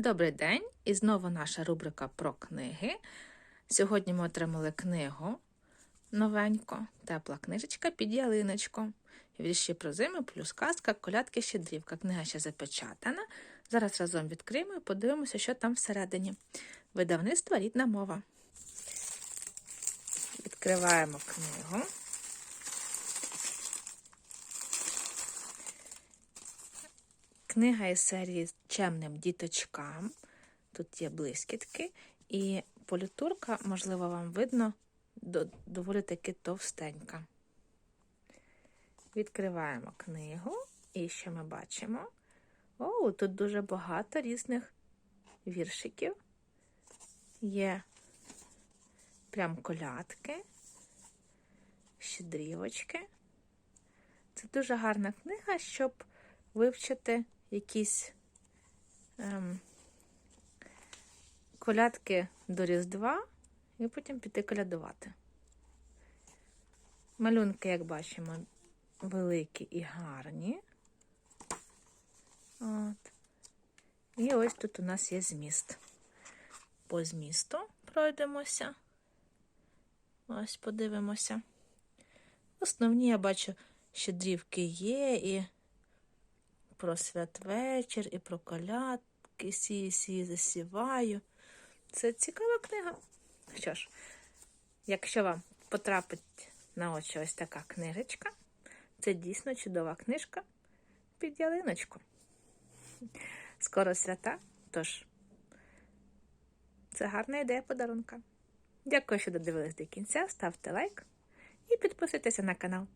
Добрий день! І знову наша рубрика про книги. Сьогодні ми отримали книгу новенько, тепла книжечка під ялиночку. Вірші про зиму плюс казка, колядки, щедрівка. Книга ще запечатана. Зараз разом відкриємо і подивимося, що там всередині. Видавництво рідна мова. Відкриваємо книгу. Книга із серії Чемним діточкам. Тут є блискітки, і політурка, можливо, вам видно, доволі таки товстенька. Відкриваємо книгу, і що ми бачимо? О, тут дуже багато різних віршиків. Є прям колядки, щедрівочки. Це дуже гарна книга, щоб вивчити якісь ем, колядки до Різдва і потім піти колядувати. Малюнки, як бачимо, великі і гарні. От. І ось тут у нас є зміст. По змісту пройдемося. Ось подивимося. Основні я бачу, щедрівки є і про святвечір, і про колядки, сії, сії, засіваю. Це цікава книга. Що ж, якщо вам потрапить на очі ось така книжечка, це дійсно чудова книжка під ялиночку. Скоро свята, тож це гарна ідея подарунка. Дякую, що додивились до кінця. Ставте лайк і підписуйтеся на канал.